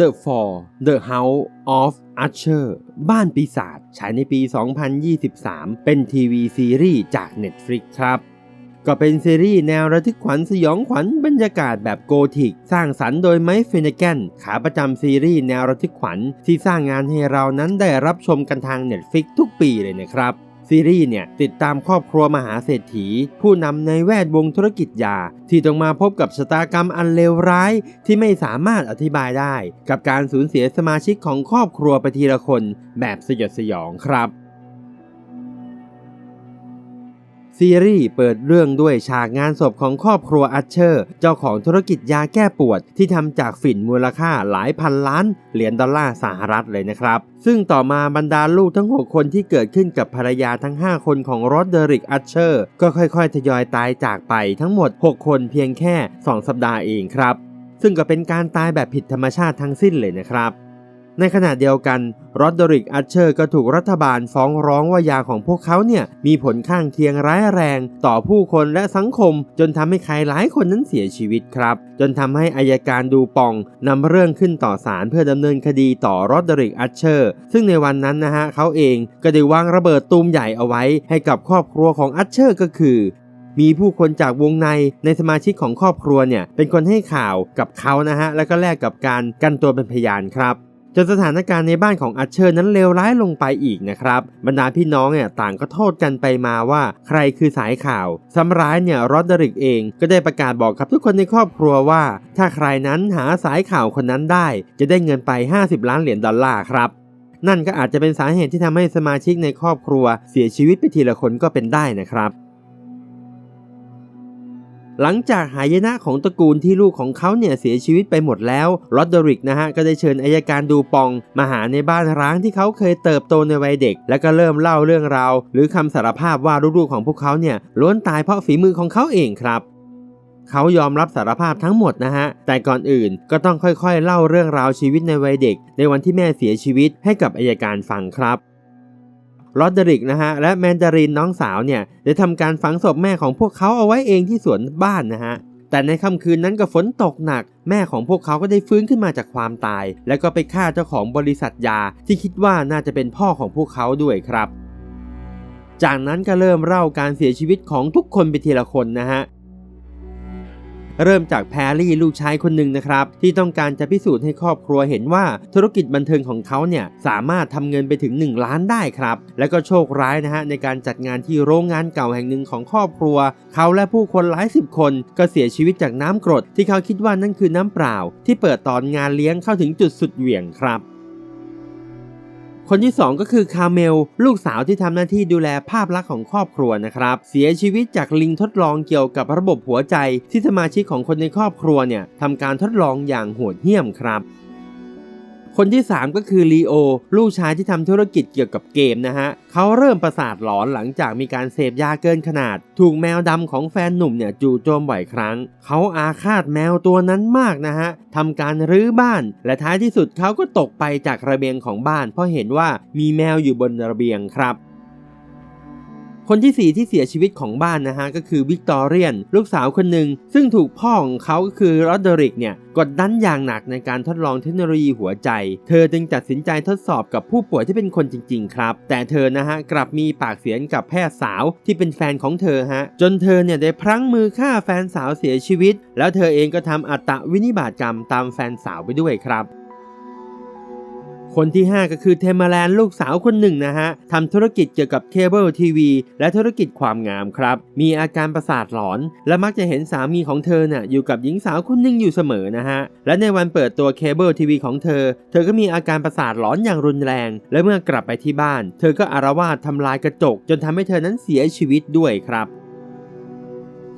The Fall The House of Usher บ้านปีศาจฉายในปี 2023 เป็นทีวีซีรีส์จาก Netflix ครับก็เป็นซีรีส์แนวระทึกขวัญสยองขวัญบรรยากาศแบบโกธิก สร้างสรรค์โดยไมค์เฟนแกนขาประจำซีรีส์แนวระทึกขวัญที่สร้างงานให้เรานั้นได้รับชมกันทาง Netflix ทุกปีเลยนะครับ ซีรีส์เนี่ยติดตามครอบครัวมหาเศรษฐี ผู้นำในแวดวงธุรกิจยา ที่ต้องมาพบกับชะตากรรมอันเลวร้ายที่ไม่สามารถอธิบายได้ กับการสูญเสียสมาชิกของครอบครัวไปทีละคนแบบสยดสยองครับ ซีรีส์เปิดเรื่องด้วยฉากงานศพของครอบครัวอัชเชอร์ เจ้าของธุรกิจยาแก้ปวด ที่ทำจากฝิ่นมูลค่าหลายพันล้าน เหรียญดอลลาร์สหรัฐเลยนะครับ ซึ่งต่อมาบรรดาลูกทั้ง 6 คนที่เกิดขึ้นกับภรรยาทั้ง 5 คนของโรดเดริกอัชเชอร์ ก็ค่อยๆ ทยอยตายจากไปทั้งหมด 6 คนเพียงแค่ 2 สัปดาห์เองครับ ซึ่งก็เป็นการตายแบบผิดธรรมชาติทั้งสิ้นเลยนะครับ ในขณะเดียวกันรอดริกอัชเชอร์ก็ถูกรัฐบาลฟ้องร้องว่ายาของพวกเขาเนี่ยมีผลข้างเคียงร้ายแรง ต่อผู้คนและสังคม จนทำให้ใครหลายคนนั้นเสียชีวิตครับ จนทำให้อายการดูปองนำเรื่องขึ้นต่อศาลเพื่อดำเนินคดีต่อรอดเดริกอัชเชอร์ ซึ่งในวันนั้นนะฮะเขาเองก็ได้วางระเบิดตูมใหญ่เอาไว้ให้กับครอบครัวของอัชเชอร์ก็คือมีผู้คนจากวงในในสมาชิกของครอบครัวเนี่ยเป็นคนให้ข่าวกับเขานะฮะแล้วก็แลกกับการกันตัวเป็นพยานครับ จนสถานการณ์ในบ้านของอัชเชอร์นั้นเลวร้ายลงไปอีกนะครับบรรดาพี่น้องเนี่ยต่างก็โทษกันไปมาว่าใครคือสายข่าวซ้ำร้ายเนี่ยรอดดริกเองก็ได้ประกาศบอกกับทุกคนในครอบครัวว่า ถ้าใครนั้นหาสายข่าวคนนั้นได้ จะได้เงินไป 50 ล้านเหรียญดอลลาร์ครับนั่นก็อาจจะเป็นสาเหตุที่ทำให้สมาชิกในครอบครัว เสียชีวิตไปทีละคนก็เป็นได้นะครับ หลังจากหายนะของตระกูลที่ลูกของเขาเนี่ยเสียชีวิตไปหมดแล้วลอดเดริกนะฮะก็ได้เชิญอายการดูปองมาหาในบ้านร้างที่เขาเคยเติบโตในวัยเด็ก แล้วก็เริ่มเล่าเรื่องราว หรือคำสารภาพว่าลูกๆของพวกเขาเนี่ยล้วนตายเพราะฝีมือของเขาเองครับเขายอมรับสารภาพทั้งหมดนะฮะ แต่ก่อนอื่นก็ต้องค่อยๆ เล่าเรื่องราวชีวิตในวัยเด็ก ในวันที่แม่เสียชีวิตให้กับอายการฟังครับ ลอดเดริกนะฮะและแมนดารินน้องสาวเนี่ยได้ทำการฝังศพแม่ของพวกเขาเอาไว้เองที่สวนบ้านนะฮะแต่ในค่ำคืนนั้นก็ฝนตกหนัก แม่ของพวกเขาก็ได้ฟื้นขึ้นมาจากความตาย แล้วก็ไปฆ่าเจ้าของบริษัทยาที่คิดว่าน่าจะเป็นพ่อของพวกเขาด้วยครับ จากนั้นก็เริ่มเล่าการเสียชีวิตของทุกคนไปทีละคนนะฮะ เริ่มจากแพรรี่ลูกชายคนหนึ่งนะครับ ที่ต้องการจะพิสูจน์ให้ครอบครัวเห็นว่าธุรกิจบันเทิงของเขาเนี่ยสามารถทำเงินไปถึง 1 ล้านได้ครับ แล้วก็โชคร้ายนะฮะในการจัดงานที่โรงงานเก่าแห่งหนึ่งของครอบครัว เขาและผู้คนหลายสิบคนก็เสียชีวิตจากน้ำกรด ที่เขาคิดว่านั่นคือน้ำเปล่า ที่เปิดตอนงานเลี้ยงเข้าถึงจุดสุดเหวี่ยงครับ คนที่ 2 ก็คือคาเมล ลูกสาวที่ทำหน้าที่ดูแลภาพลักษณ์ของครอบครัวนะครับ เสียชีวิตจากลิงทดลองเกี่ยวกับระบบหัวใจ ที่สมาชิกของคนในครอบครัวเนี่ยทำการทดลองอย่างโหดเหี้ยมครับ คนที่ 3 ก็คือลีโอลูกชายที่ทำธุรกิจเกี่ยวกับเกมนะฮะเขาเริ่มประสาทหลอนหลังจากมีการเสพยาเกินขนาด ถูกแมวดำของแฟนหนุ่มเนี่ยจู่โจมบ่อยครั้ง เขาอาฆาตแมวตัวนั้นมากนะฮะทำการรื้อบ้าน และท้ายที่สุดเขาก็ตกไปจากระเบียงของบ้าน เพราะเห็นว่ามีแมวอยู่บนระเบียงครับ คนที่ 4 ที่เสียชีวิตของบ้านนะฮะก็คือวิกตอเรียน ลูกสาวคนหนึ่งซึ่งถูกพ่อของเขาก็คือรอดเดริกเนี่ยกดดันอย่างหนักในการทดลองเทคโนโลยีหัวใจ เธอจึงตัดสินใจทดสอบกับผู้ป่วยที่เป็นคนจริง ๆ ครับ แต่เธอนะฮะกลับมีปากเสียงกับแพทย์สาวที่เป็นแฟนของเธอฮะจนเธอเนี่ยได้พลั้งมือฆ่าแฟนสาวเสียชีวิต แล้วเธอเองก็ทำอัตวินิบาตกรรมตามแฟนสาวไปด้วยครับ คนที่ 5 ก็คือเทมาแลนลูกสาวคนหนึ่งนะฮะทำธุรกิจเกี่ยวกับเคเบิลทีวีและธุรกิจความงามครับ มีอาการประสาทหลอน และมักจะเห็นสามีของเธอน่ะอยู่กับหญิงสาวคนหนึ่งอยู่เสมอนะฮะ และในวันเปิดตัวเคเบิลทีวีของเธอ เธอก็มีอาการประสาทหลอนอย่างรุนแรง และเมื่อกลับไปที่บ้าน เธอก็อารวาสทำลายกระจก จนทำให้เธอนั้นเสียชีวิตด้วยครับ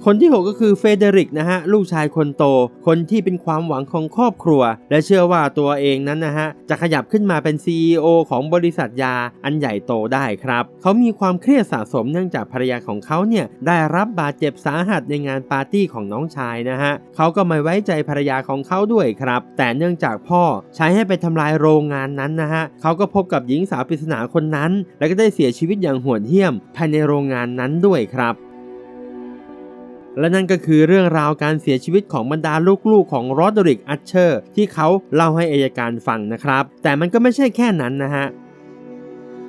คนที่ 6 ก็คือเฟเดริกนะฮะลูกชายคนโต คนที่เป็นความหวังของครอบครัว และเชื่อว่าตัวเองนั้นนะฮะจะขยับขึ้นมาเป็น CEO ของบริษัทยาอันใหญ่โตได้ครับ เขามีความเครียดสะสมเนื่องจากภรรยาของเขาเนี่ยได้รับบาดเจ็บสาหัสในงานปาร์ตี้ของน้องชายนะฮะเขาก็ไม่ไว้ใจภรรยาของเขาด้วยครับ แต่เนื่องจากพ่อใช้ให้ไปทำลายโรงงานนั้นนะฮะเขาก็พบกับหญิงสาวปริศนาคนนั้น และก็ได้เสียชีวิตอย่างโหดเหี้ยม ภายในโรงงานนั้นด้วยครับ และนั่นก็คือเรื่องราวการเสียชีวิตของบรรดาลูกๆ ของโรอดริกอัชเชอร์ ที่เขาเล่าให้อายการฟังนะครับ แต่มันก็ไม่ใช่แค่นั้นนะฮะ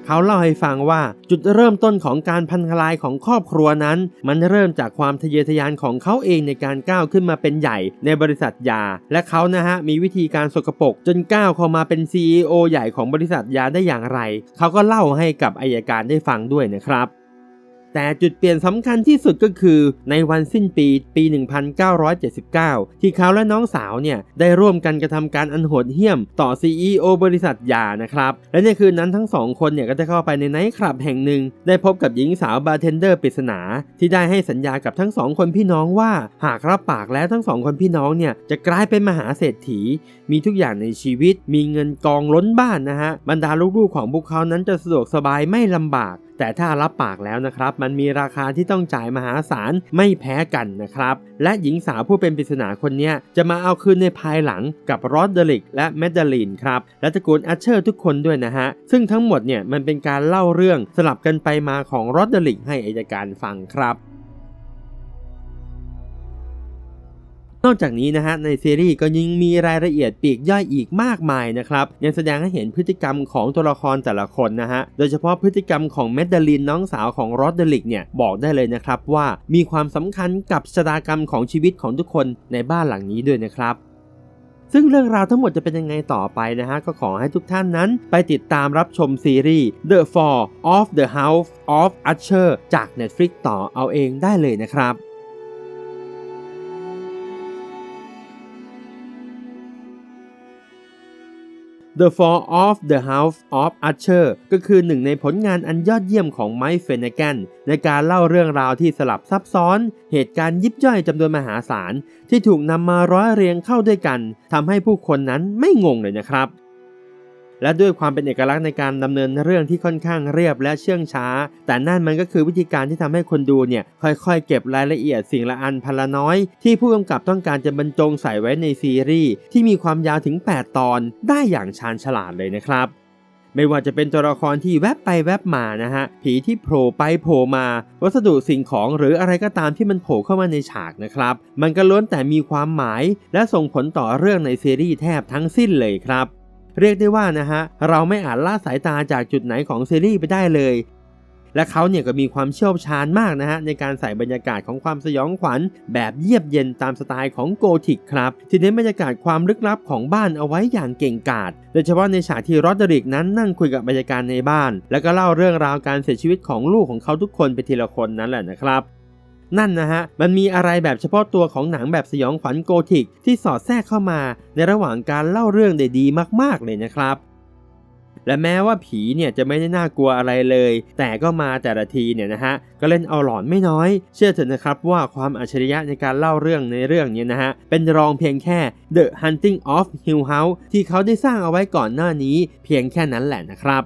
เขาเล่าให้ฟังว่าจุดเริ่มต้นของการพันทลายของครอบครัวนั้น มันเริ่มจากความทะเยอทะยานของเขาเองในการก้าวขึ้นมาเป็นใหญ่ในบริษัทยา และเขานะฮะมีวิธีการสกปรกจนก้าวเข้ามาเป็น CEO ใหญ่ของบริษัทยาได้อย่างไร เขาก็เล่าให้กับอายการได้ฟังด้วยนะครับ แต่จุดเปลี่ยนสำคัญที่สุดก็คือในวันสิ้นปีปี 1979 ที่เขาและน้องสาวเนี่ยได้ร่วมกันกระทำการอันโหดเหี้ยมต่อ CEO บริษัทยานะครับ และในคืนนั้นทั้งสองคนเนี่ยก็ได้เข้าไปในไนท์คลับแห่งหนึ่ง ได้พบกับหญิงสาวบาร์เทนเดอร์ปริศนา ที่ได้ให้สัญญากับทั้งสองคนพี่น้องว่าหากรับปากแล้วทั้งสองคนพี่น้องเนี่ยจะกลายเป็นมหาเศรษฐี มีทุกอย่างในชีวิต มีเงินกองล้นบ้านนะฮะบรรดาลูกๆของพวกเขานั้นจะสะดวกสบายไม่ลำบาก แต่ถ้ารับปากแล้วนะครับ มันมีราคาที่ต้องจ่ายมหาศาลไม่แพ้กันนะครับ และหญิงสาวผู้เป็นปริศนาคนนี้จะมาเอาคืนในภายหลังกับรอดเดลิกและแมดเดลีนครับและตระกูลอัชเชอร์ทุกคนด้วยนะฮะ ซึ่งทั้งหมดเนี่ยมันเป็นการเล่าเรื่องสลับกันไปมาของรอดเดลิกให้อายการฟังครับ นอกจากนี้นะฮะในซีรีส์ก็ยังมีรายละเอียดปีกย่อยอีกมากมายนะครับยังแสดงให้เห็นพฤติกรรมของตัวละครแต่ละคนนะฮะโดยเฉพาะพฤติกรรมของเมดเดลินน้องสาวของรอดเดลิกเนี่ยบอกได้เลยนะครับว่ามีความสำคัญกับชะตากรรมของชีวิตของทุกคนในบ้านหลังนี้ด้วยนะครับซึ่งเรื่องราวทั้งหมดจะเป็นยังไงต่อไปนะฮะ ก็ขอให้ทุกท่านนั้นไปติดตามรับชมซีรีส์ The Fall of the House of Usher จาก Netflix ต่อเอาเองได้เลยนะครับ The Fall of the House of Usher ก็คือหนึ่งในผลงานอันยอดเยี่ยมของไมค์เฟนเกนในการเล่าเรื่องราวที่สลับซับซ้อน เหตุการณ์ยิบย่อยจำนวนมหาศาล ที่ถูกนำมาร้อยเรียงเข้าด้วยกันทำให้ผู้คนนั้นไม่งงเลยนะครับ และด้วยความเป็นเอกลักษณ์ในการดำเนินเรื่องที่ค่อนข้างเรียบและเชื่องช้า แต่นั่นมันก็คือวิธีการที่ทำให้คนดูเนี่ยค่อยๆ เก็บรายละเอียดสิ่งละอันพันละน้อย ที่ผู้กำกับต้องการจะบรรจงใส่ไว้ในซีรีส์ที่มีความยาวถึง 8 ตอนได้อย่างชาญฉลาดเลยนะครับไม่ว่าจะเป็นตัวละครที่แวบไปแวบมานะฮะ ผีที่โผล่ไปโผล่มา วัสดุสิ่งของหรืออะไรก็ตามที่มันโผล่เข้ามาในฉากนะครับ มันก็ล้วนแต่มีความหมาย และส่งผลต่อเรื่องในซีรีส์แทบทั้งสิ้นเลยครับ เรียกได้ว่านะฮะเราไม่อาจล่าสายตาจากจุดไหนของซีรีส์ไปได้เลย และเขาเนี่ยก็มีความเชี่ยวชาญมากนะฮะในการใส่บรรยากาศของความสยองขวัญ แบบเยียบเย็นตามสไตล์ของโกธิกครับที่เน้นบรรยากาศความลึกลับของบ้านเอาไว้อย่างเก่งกาจโดยเฉพาะในฉากที่รอดเดริกนั้นนั่งคุยกับบรรยากาศในบ้าน แล้วก็เล่าเรื่องราวการเสียชีวิตของลูกของเขาทุกคนไปทีละคนนั้นแหละนะครับ นั่นนะฮะ มันมีอะไรแบบเฉพาะตัวของหนังแบบสยองขวัญโกธิก ที่สอดแทรกเข้ามา ในระหว่างการเล่าเรื่องได้ดีมากๆเลยนะครับและแม้ว่าผีเนี่ยจะไม่ได้น่ากลัวอะไรเลย แต่ก็มาแต่ละทีเนี่ยนะฮะ ก็เล่นเอาหลอนไม่น้อย เชื่อเถอะนะครับว่าความอัจฉริยะในการเล่าเรื่องในเรื่องนี้นะฮะ เป็นรองเพียงแค่ The Hunting of Hill House ที่เขาได้สร้างเอาไว้ก่อนหน้านี้ เพียงแค่นั้นแหละนะครับ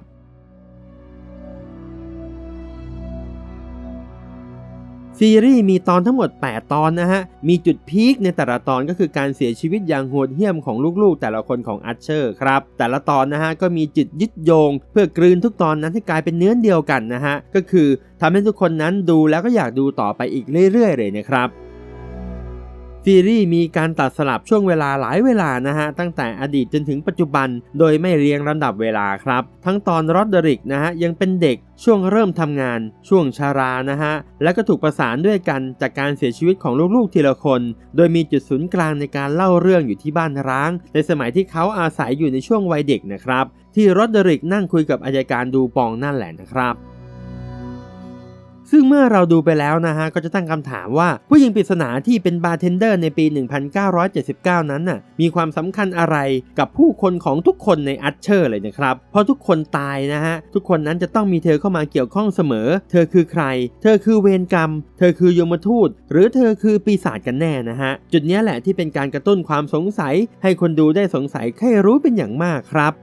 ซีรีส์มีตอนทั้งหมด 8 ตอนนะฮะ มีจุดพีคในแต่ละตอนก็คือการเสียชีวิตอย่างโหดเหี้ยมของลูกๆ แต่ละคนของอัชเชอร์ครับ แต่ละตอนนะฮะก็มีจุดยึดโยง เพื่อกลืนทุกตอนนั้นให้กลายเป็นเนื้อเดียวกันนะฮะ ก็คือทำให้ทุกคนนั้นดูแล้วก็อยากดูต่อไปอีกเรื่อยๆ เลยนะครับ ซีรีส์มีการตัดสลับช่วงเวลาหลายเวลานะฮะตั้งแต่อดีตจนถึงปัจจุบัน โดยไม่เรียงลำดับเวลาครับ ทั้งตอนรอดเดริกนะฮะยังเป็นเด็กช่วงเริ่มทำงาน ช่วงชารานะฮะและก็ถูกประสานด้วยกันจากการเสียชีวิตของลูกๆทีละคน โดยมีจุดศูนย์กลางในการเล่าเรื่องอยู่ที่บ้านร้าง ในสมัยที่เขาอาศัยอยู่ในช่วงวัยเด็กนะครับ ที่รอดเดริกนั่งคุยกับอายการดูปองนั่นแหละนะครับ ซึ่งเมื่อเราดูไปแล้วนะฮะก็จะตั้งคำถามว่า ผู้หญิงปริศนาที่เป็นบาร์เทนเดอร์ในปี 1979 นั้นน่ะมีความสำคัญอะไรกับผู้คนของทุกคนในอัชเชอร์เลยนะครับ เพราะทุกคนตายนะฮะ ทุกคนนั้นจะต้องมีเธอเข้ามาเกี่ยวข้องเสมอ เธอคือใคร เธอคือเวรกรรม เธอคือยมทูต หรือเธอคือปีศาจกันแน่นะฮะ จุดนี้แหละที่เป็นการกระตุ้นความสงสัย ให้คนดูได้สงสัยใครรู้เป็นอย่างมากครับ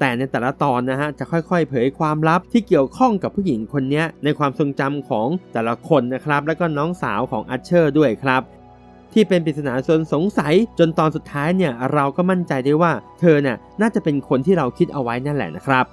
แต่ในแต่ละตอนนะฮะจะค่อยๆ เผยความลับที่เกี่ยวข้องกับผู้หญิงคนนี้ในความทรงจำของแต่ละคนนะครับ แล้วก็น้องสาวของอัชเชอร์ด้วยครับที่เป็นปริศนาสนสงสัยจนตอนสุดท้ายเนี่ยเราก็มั่นใจได้ว่า เธอเนี่ยน่าจะเป็นคนที่เราคิดเอาไว้นั่นแหละนะครับ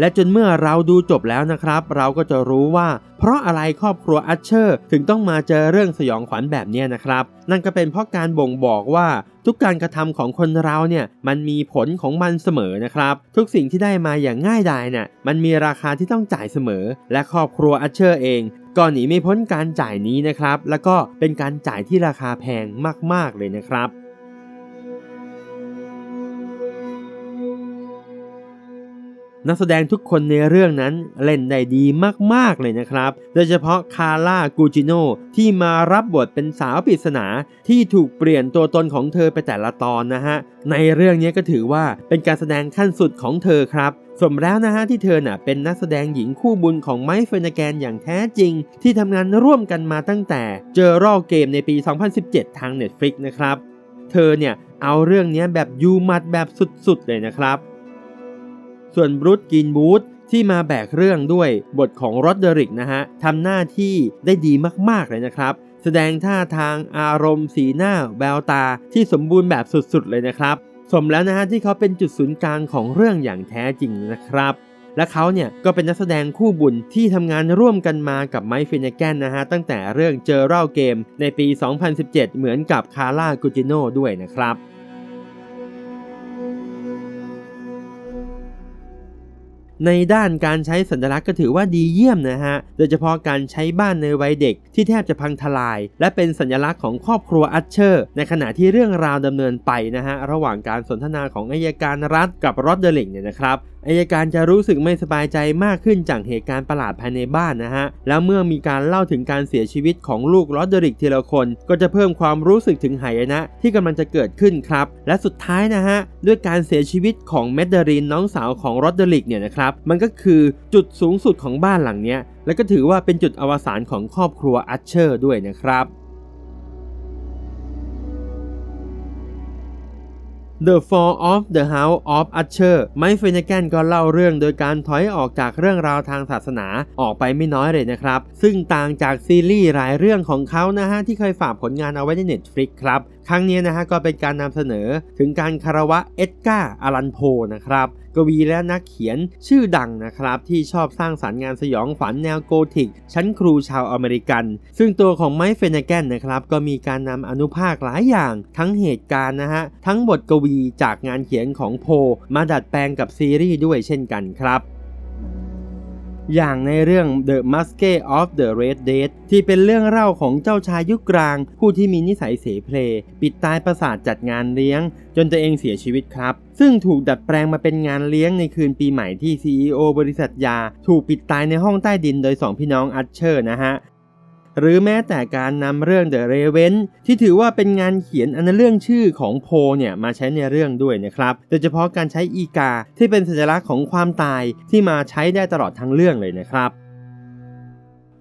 และจนเมื่อเราดูจบแล้วนะครับ เราก็จะรู้ว่า เพราะอะไรครอบครัวอัชเชอร์ ถึงต้องมาเจอเรื่องสยองขวัญแบบนี้นะครับ นั่นก็เป็นเพราะการบ่งบอกว่าทุกการกระทำของคนเราเนี่ยมันมีผลของมันเสมอนะครับ ทุกสิ่งที่ได้มาอย่างง่ายดายเนี่ยมันมีราคาที่ต้องจ่ายเสมอ และครอบครัวอัชเชอร์เองก็หนีไม่พ้นการจ่ายนี้นะครับ แล้วก็เป็นการจ่ายที่ราคาแพงมาก ๆ เลยนะครับ นักแสดงทุกคนในเรื่องนั้นเล่นได้ดีมากๆเลยนะครับ โดยเฉพาะคาร่ากูจิโนที่มารับบทเป็นสาวปริศนาที่ถูกเปลี่ยนตัวตนของเธอไปแต่ละตอนนะฮะ ในเรื่องนี้ก็ถือว่าเป็นการแสดงขั้นสุดของเธอครับสมแล้วนะฮะที่เธอน่ะเป็นนักแสดงหญิงคู่บุญของไมค์เฟนแกนอย่างแท้จริง ที่ทำงานร่วมกันมาตั้งแต่เจอรอเกมในปี 2017 ทาง Netflix นะครับ เธอเนี่ยเอาเรื่องนี้แบบยูมัดแบบสุดๆเลยนะครับ ส่วนบรูซกินบูธที่มาแบกเรื่องด้วยบทของโรดเดริกนะฮะทำหน้าที่ได้ดีมากๆเลยนะครับแสดงท่าทางอารมณ์สีหน้าแววตาที่สมบูรณ์แบบสุดๆเลยนะครับ สมแล้วนะฮะที่เขาเป็นจุดศูนย์กลางของเรื่องอย่างแท้จริงนะครับ และเขาเนี่ยก็เป็นนักแสดงคู่บุญที่ทำงานร่วมกันมากับไมค์ฟินแกนนะฮะตั้งแต่เรื่องเจอเร่าเกมในปี 2017 เหมือนกับคาร่ากูจิโน่ด้วยนะครับ ในด้านการใช้สัญลักษณ์ก็ถือว่าดีเยี่ยมนะฮะ โดยเฉพาะการใช้บ้านในวัยเด็กที่แทบจะพังทลาย และเป็นสัญลักษณ์ของครอบครัวอัชเชอร์ ในขณะที่เรื่องราวดำเนินไปนะฮะ ระหว่างการสนทนาของอายการรัฐกับรอดเดลิงเนี่ยนะครับ อายการจะรู้สึกไม่สบายใจมากขึ้นจากเหตุการณ์ประหลาดภายในบ้านนะฮะ แล้วเมื่อมีการเล่าถึงการเสียชีวิตของลูกรอดเดริกทีละคน ก็จะเพิ่มความรู้สึกถึงหายนะ ที่กำลังจะเกิดขึ้นครับ และสุดท้ายนะฮะ ด้วยการเสียชีวิตของเมดเดรินน้องสาวของรอดเดริกเนี่ยนะครับ มันก็คือจุดสูงสุดของบ้านหลังเนี้ยและก็ถือว่าเป็นจุดอวสานของครอบครัวอัชเชอร์ด้วยนะครับ The Fall of the House of Usher ไมค์เฟนแกนก็เล่าเรื่องโดยการถอยออกจากเรื่องราวทางศาสนาออกไปไม่น้อยเลยนะครับ ซึ่งต่างจากซีรีส์หลายเรื่องของเขานะฮะที่เคยฝากผลงานเอาไว้ใน Netflix ครับ ครั้งนี้นะฮะก็เป็นการนำเสนอถึงการคารวะเอ็ดการ์อารันโพนะครับ กวีและนักเขียนชื่อดังนะครับที่ชอบสร้างสารรค์งานสยองฝันแนวโกธิก ชั้นครูชาวอเมริกัน ซึ่งตัวของไมค์เฟนแกนนะครับก็มีการนำอนุภาคหลายอย่าง ทั้งเหตุการณ์นะฮะทั้งบทกวีจากงานเขียนของโพมาดัดแปลงกับซีรีส์ด้วยเช่นกันครับ อย่างในเรื่อง The Mask of the Red Dead ที่เป็นเรื่องเล่าของเจ้าชายยุคกลาง ผู้ที่มีนิสัยเสเพล ปิดตายประสาทจัดงานเลี้ยง จนตัวเองเสียชีวิตครับ ซึ่งถูกดัดแปลงมาเป็นงานเลี้ยงในคืนปีใหม่ที่ CEO บริษัทยา ถูกปิดตายในห้องใต้ดินโดย 2 พี่น้องอัชเชอร์นะฮะ หรือแม้แต่การนำเรื่อง The Raven ที่ถือว่าเป็นงานเขียนอันเรื่องชื่อของโพเนี่ยมาใช้ในเรื่องด้วยนะครับโดยเฉพาะการใช้อีกาที่เป็นสัญลักษณ์ของความตายที่มาใช้ได้ตลอดทั้งเรื่องเลยนะครับ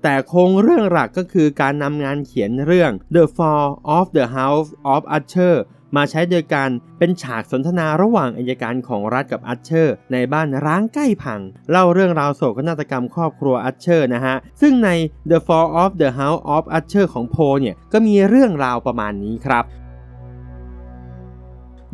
แต่โครงเรื่องหลักก็คือการนำงานเขียนเรื่อง The Fall of the House of Usher มาใช้โดยการเป็นฉากสนทนาระหว่างอัยการของรัฐกับอัชเชอร์ ในบ้านร้างใกล้พัง เล่าเรื่องราวโศกนาฏกรรมครอบครัวอัชเชอร์นะฮะ ซึ่งใน The Fall of the House of Usher ของโพเนี่ยก็มีเรื่องราวประมาณนี้ครับ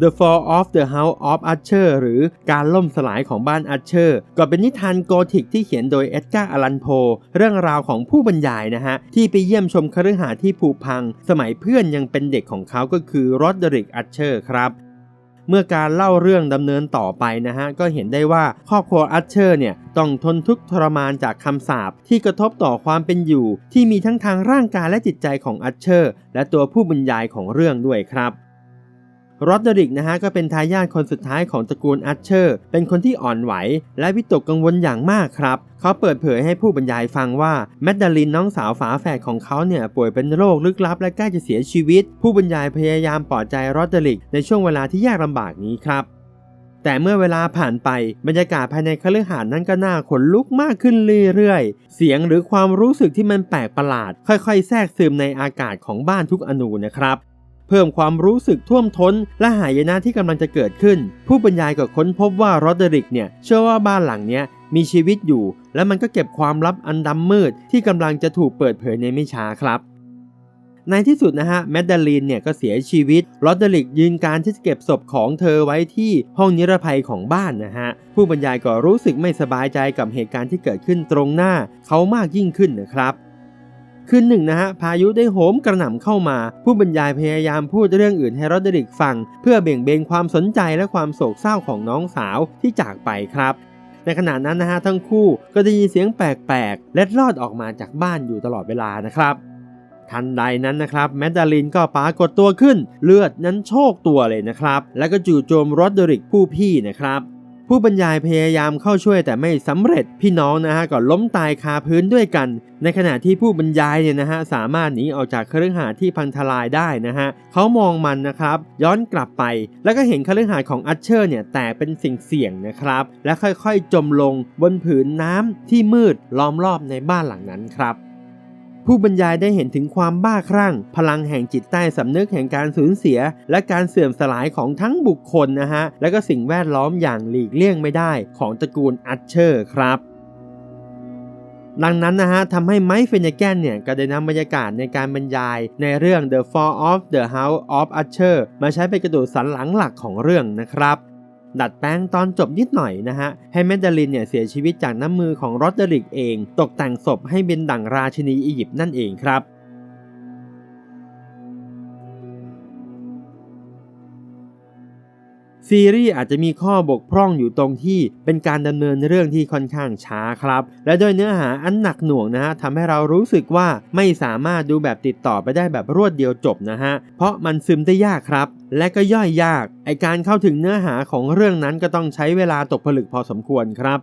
The Fall of the House of Usher หรือการล่มสลายของบ้านอัชเชอร์ก็เป็นนิทานโกธิกที่เขียนโดยเอ็ดการ์อลันโพ เรื่องราวของผู้บรรยายนะฮะ ที่ไปเยี่ยมชมคฤหาสน์ที่ผุพัง สมัยเพื่อนยังเป็นเด็กของเขาก็คือรอดเดริกอัชเชอร์ครับเมื่อการเล่าเรื่องดำเนินต่อไปนะฮะ ก็เห็นได้ว่าครอบครัวอัชเชอร์เนี่ย ต้องทนทุกข์ทรมานจากคำสาปที่กระทบต่อความเป็นอยู่ ที่มีทั้งทางร่างกายและจิตใจของอัชเชอร์ และตัวผู้บรรยายของเรื่องด้วยครับ รอดเดริกนะฮะก็เป็นทายาทคนสุดท้ายของตระกูลอัชเชอร์ เป็นคนที่อ่อนไหว และวิตกกังวลอย่างมากครับ เขาเปิดเผยให้ผู้บรรยายฟังว่าแมดดาลินน้องสาวฝาแฝดของเขาเนี่ยป่วยเป็นโรคลึกลับและใกล้จะเสียชีวิต ผู้บรรยายพยายามปลอบใจรอดเดริกในช่วงเวลาที่ยากลำบากนี้ครับแต่เมื่อเวลาผ่านไปบรรยากาศภายในคฤหาสน์นั้นก็น่าขนลุกมากขึ้นเรื่อยๆ เสียงหรือความรู้สึกที่มันแปลกประหลาด ค่อยๆ แทรกซึมในอากาศของบ้านทุกอนูนะครับ เพิ่มความรู้สึกท่วมท้น และหายนะที่กำลังจะเกิดขึ้น ผู้บรรยายก็ค้นพบว่าโรเดริกเนี่ยเชื่อว่าบ้านหลังเนี้ยมีชีวิตอยู่ และมันก็เก็บความลับอันดำมืด ที่กำลังจะถูกเปิดเผยในไม่ช้าครับในที่สุดนะฮะแมดดลินเนี่ยก็เสียชีวิตลอดเดริกยืนการที่จะเก็บศพของเธอไว้ที่ห้องนิรภัยของบ้านนะฮะผู้บรรยายก็รู้สึกไม่สบายใจกับเหตุการณ์ที่เกิดขึ้นตรงหน้าเขามากยิ่งขึ้นนะครับ คืนหนึ่งนะฮะพายุได้โหมกระหน่ำเข้ามา ผู้บรรยายพยายามพูดเรื่องอื่นให้รอดเดริกฟัง เพื่อเบี่ยงเบนความสนใจและความโศกเศร้าของน้องสาวที่จากไปครับในขณะนั้นนะฮะทั้งคู่ก็ได้ยินเสียงแปลกๆเล็ดลอดออกมาจากบ้านอยู่ตลอดเวลานะครับ ทันใดนั้นนะครับแมดดาลินก็ปรากฏตัวขึ้น เลือดนั้นโชกตัวเลยนะครับ แล้วก็จู่โจมรอดเดริกผู้พี่นะครับ ผู้บรรยายพยายามเข้าช่วยแต่ไม่สำเร็จพี่น้องนะฮะก็ล้มตายคาพื้นด้วยกัน ในขณะที่ผู้บรรยายเนี่ยนะฮะสามารถหนีออกจากเครือหาสน์ที่พังทลายได้นะฮะเขามองมันนะครับ ย้อนกลับไป แล้วก็เห็นเครือหาสน์ของอัชเชอร์เนี่ยแตกเป็นสิ่งเสี่ยงนะครับ และค่อยๆจมลงบนผืนน้ำที่มืดล้อมรอบในบ้านหลังนั้นครับ ผู้บรรยายได้เห็นถึงความบ้าคลั่ง พลังแห่งจิตใต้สำนึกแห่งการสูญเสีย และการเสื่อมสลายของทั้งบุคคลนะฮะ และก็สิ่งแวดล้อมอย่างหลีกเลี่ยงไม่ได้ของตระกูลอัชเชอร์ครับดังนั้นนะฮะทำให้ไมค์เฟนแกนเนี่ยก็ได้นำบรรยากาศในการบรรยายในเรื่อง The Fall of the House of Usher มาใช้เป็นกระดูกสันหลังหลักของเรื่องนะครับ ดัดแปลงตอนจบนิดหน่อยนะฮะ ให้แมดดาลินเนี่ยเสียชีวิตจากน้ำมือของโรดเดริกเอง ตกแต่งศพให้เป็นดั่งราชินีอียิปต์นั่นเองครับ ซีรีส์อาจจะมีข้อบกพร่องอยู่ตรงที่เป็นการดำเนินเรื่องที่ค่อนข้างช้าครับ และโดยเนื้อหาอันหนักหน่วงนะฮะทำให้เรารู้สึกว่าไม่สามารถดูแบบติดต่อไปได้แบบรวดเดียวจบนะฮะเพราะมันซึมได้ยากครับ และก็ย่อยยากไอการเข้าถึงเนื้อหาของเรื่องนั้นก็ต้องใช้เวลาตกผลึกพอสมควรครับ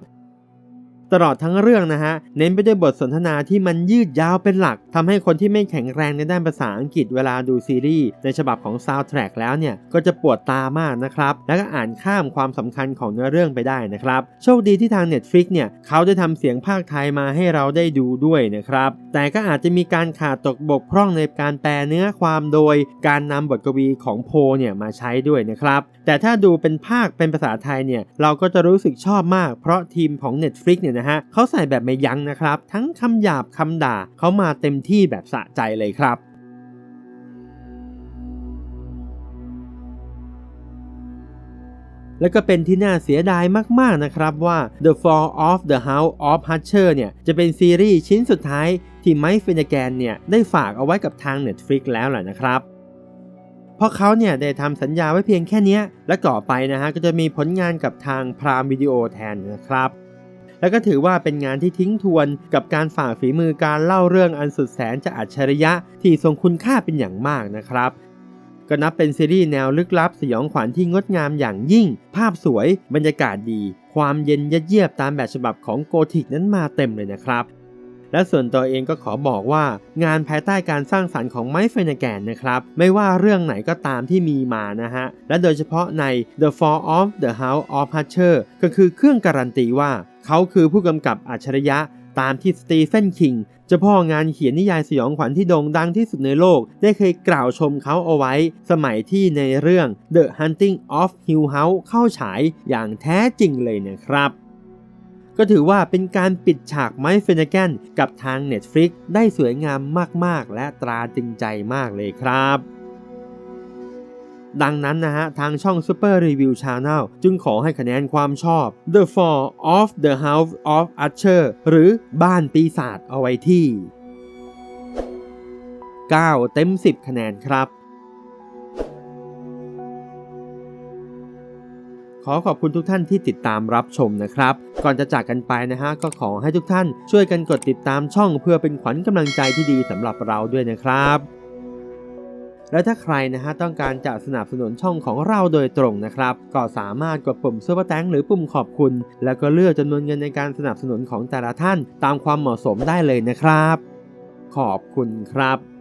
ตลอดทั้งเรื่องนะฮะ เน้นไปด้วยบทสนทนาที่มันยืดยาวเป็นหลักทำให้คนที่ไม่แข็งแรงในด้านภาษาอังกฤษเวลาดูซีรีส์ในฉบับของซาวด์แทร็กแล้วเนี่ย ก็จะปวดตามากนะครับ แล้วก็อ่านข้ามความสำคัญของเนื้อเรื่องไปได้นะครับ โชคดีที่ทาง Netflix เนี่ย เขาได้ทำเสียงภาคไทยมาให้เราได้ดูด้วยนะครับ แต่ก็อาจจะมีการขาดตกบกพร่องในการแปลเนื้อความโดย การนำบทกวีของโพเนี่ยมาใช้ด้วยนะครับ แต่ถ้าดูเป็นภาคเป็นภาษาไทยเนี่ย เราก็จะรู้สึกชอบมาก เพราะทีมของ Netflix เนี่ยนะฮะเขาใส่แบบไม่ยั้งนะครับ ทั้งคำหยาบคำด่าเขามาเต็มที่แบบสะใจเลยครับและก็เป็นที่น่าเสียดายมาก ๆ นะครับว่า The Fall of the House of Usher เนี่ยจะเป็นซีรีส์ชิ้นสุดท้ายที่ไมค์เฟนแกนเนี่ยได้ฝากเอาไว้กับทาง Netflix แล้วแหละนะครับ เพราะเขาเนี่ยได้ทำสัญญาไว้เพียงแค่นี้ และต่อไปนะฮะก็จะมีผลงานกับทางพรามวิดีโอแทนนะครับ แล้วก็ถือว่าเป็นงานที่ทิ้งทวนกับการฝ่าฝีมือการเล่าเรื่องอันสุดแสนจะอัจฉริยะที่ทรงคุณค่าเป็นอย่างมากนะครับก็นับเป็นซีรีส์แนวลึกลับสยองขวัญที่งดงามอย่างยิ่ง ภาพสวย บรรยากาศดี ความเย็นยัดเยียบตามแบบฉบับของโกธิกนั้นมาเต็มเลยนะครับ และส่วนตัวเองก็ขอบอกว่า งานภายใต้การสร้างสรรค์ของไมค์เฟนแกนนะครับ ไม่ว่าเรื่องไหนก็ตามที่มีมานะฮะ และโดยเฉพาะใน The Fall of the House of Usher ก็คือเครื่องการันตีว่า เขาคือผู้กำกับอัจฉริยะตามที่สตีเฟนคิงเจ้าพ่องานเขียนนิยายสยองขวัญที่โด่งดังที่สุดในโลก ได้เคยกล่าวชมเขาเอาไว้ สมัยที่ในเรื่อง The Hunting of Hill House เข้าฉายอย่างแท้จริงเลยนะครับ ก็ถือว่าเป็นการปิดฉากไมค์เฟนแกนกับทาง Netflix ได้สวยงามมากๆ และตราตึงใจมากเลยครับ ดังนั้นนะฮะ ทางช่อง Super Review Channel จึงขอให้คะแนนความชอบ The Fall of the House of Usher หรือบ้านปีศาจเอาไว้ที่ 9 เต็ม 10 คะแนนครับขอขอบคุณทุกท่านที่ติดตามรับชมนะครับ ก่อนจะจากกันไปนะฮะ ก็ขอให้ทุกท่านช่วยกันกดติดตามช่องเพื่อเป็นขวัญกำลังใจที่ดีสำหรับเราด้วยนะครับ และถ้าใครนะฮะต้องการจะสนับสนุนช่องของเราโดยตรงนะครับ ก็สามารถกดปุ่มซุปเปอร์แตงหรือปุ่มขอบคุณ แล้วก็เลือกจำนวนเงินในการสนับสนุนของแต่ละท่าน ตามความเหมาะสมได้เลยนะครับ ขอบคุณครับ